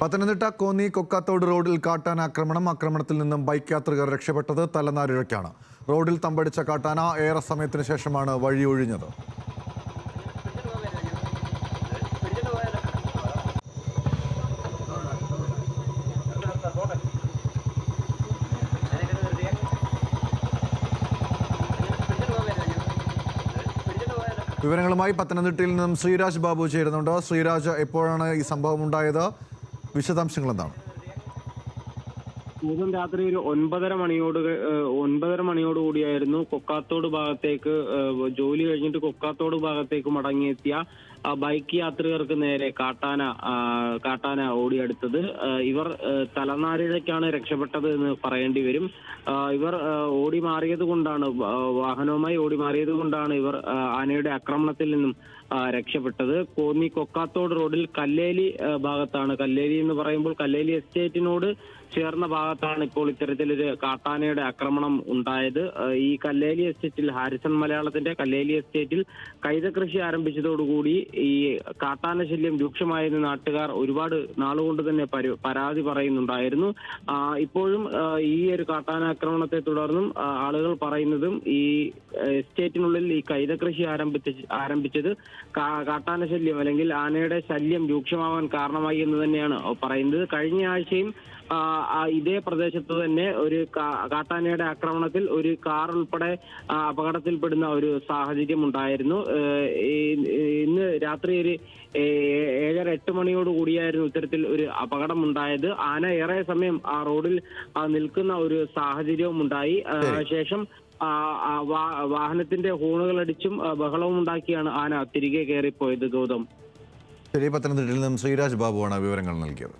പത്തനംതിട്ട കോന്നി കൊക്കാത്തോട് റോഡിൽ കാട്ടാന ആക്രമണം. ആക്രമണത്തിൽ നിന്നും ബൈക്ക് യാത്രികർ രക്ഷപ്പെട്ടത് തലനാരിഴയ്ക്കാണ്. റോഡിൽ തമ്പടിച്ച കാട്ടാന ഏറെ സമയത്തിന് ശേഷമാണ് വഴി വഴിയൊഴിഞ്ഞത് വിവരങ്ങളുമായി പത്തനംതിട്ടയിൽ നിന്നും ശ്രീരാജ് ബാബു ചേരുന്നുണ്ട്. ശ്രീരാജ് എപ്പോഴാണ് ഈ സംഭവം ഉണ്ടായത്? വിശദാംശങ്ങൾ എന്താണ് ബുധൻ രാത്രി ഒരു ഒൻപതര മണിയോട് ഒൻപതര മണിയോട് കൂടിയായിരുന്നു കൊക്കാത്തോട് ഭാഗത്തേക്ക് ജോലി കഴിഞ്ഞിട്ട് കൊക്കാത്തോട് ഭാഗത്തേക്ക് മടങ്ങിയെത്തിയ ബൈക്ക് യാത്രികർക്ക് നേരെ കാട്ടാന കാട്ടാന ഓടിയെടുത്തത്. ഇവർ തലനാരിഴയ്ക്കാണ് രക്ഷപ്പെട്ടത് എന്ന് പറയേണ്ടി വരും. ഇവർ ഓടി മാറിയത് കൊണ്ടാണ് വാഹനവുമായി ഓടി മാറിയത് കൊണ്ടാണ് ഇവർ ആനയുടെ ആക്രമണത്തിൽ നിന്നും രക്ഷപ്പെട്ടത്. കോന്നി കൊക്കാത്തോട് റോഡിൽ കല്ലേലി ഭാഗത്താണ്. കല്ലേലി എന്ന് പറയുമ്പോൾ കല്ലേലി എസ്റ്റേറ്റിനോട് ചേർന്ന ഭാഗത്താണ് ഇപ്പോൾ ഇത്തരത്തിലൊരു കാട്ടാനയുടെ ആക്രമണം ഉണ്ടായത്. ഈ കല്ലേലി എസ്റ്റേറ്റിൽ ഹാരിസൺ മലയാളത്തിന്റെ കല്ലേലി എസ്റ്റേറ്റിൽ കൈത കൃഷി ആരംഭിച്ചതോടുകൂടി ഈ കാട്ടാന ശല്യം രൂക്ഷമായെന്ന് നാട്ടുകാർ ഒരുപാട് നാളുകൊണ്ട് തന്നെ പരാതി പറയുന്നുണ്ടായിരുന്നു. ഇപ്പോഴും ഈ ഒരു കാട്ടാന ആക്രമണത്തെ തുടർന്നും ആളുകൾ പറയുന്നതും ഈ എസ്റ്റേറ്റിനുള്ളിൽ ഈ കൈത കൃഷി ആരംഭിച്ച ആരംഭിച്ചത് കാട്ടാന ശല്യം അല്ലെങ്കിൽ ആനയുടെ ശല്യം രൂക്ഷമാവാൻ കാരണമായി എന്ന് തന്നെയാണ് പറയുന്നത്. കഴിഞ്ഞ ആഴ്ചയും ഇതേ പ്രദേശത്ത് തന്നെ ഒരു കാട്ടാനയുടെ ആക്രമണത്തിൽ ഒരു കാർ ഉൾപ്പെടെ അപകടത്തിൽപ്പെടുന്ന ഒരു സാഹചര്യം ഉണ്ടായിരുന്നു. ഇന്ന് രാത്രി ഒരു ഏഴര എട്ട് മണിയോട് കൂടിയായിരുന്നു ഇത്തരത്തിൽ ഒരു അപകടം ഉണ്ടായത്. ആന ഏറെ സമയം ആ റോഡിൽ നിൽക്കുന്ന ഒരു സാഹചര്യവും ഉണ്ടായി. ശേഷം വാഹനത്തിന്റെ ഹോണുകൾ അടിച്ചും ബഹളവും ഉണ്ടാക്കിയാണ് ആന തിരികെ കയറിപ്പോയത് ഗൗതം. ശരി പത്തനംതിട്ടയിൽ നിന്നും ശ്രീരാജ് ബാബുവാണ് വിവരങ്ങൾ നൽകിയത്.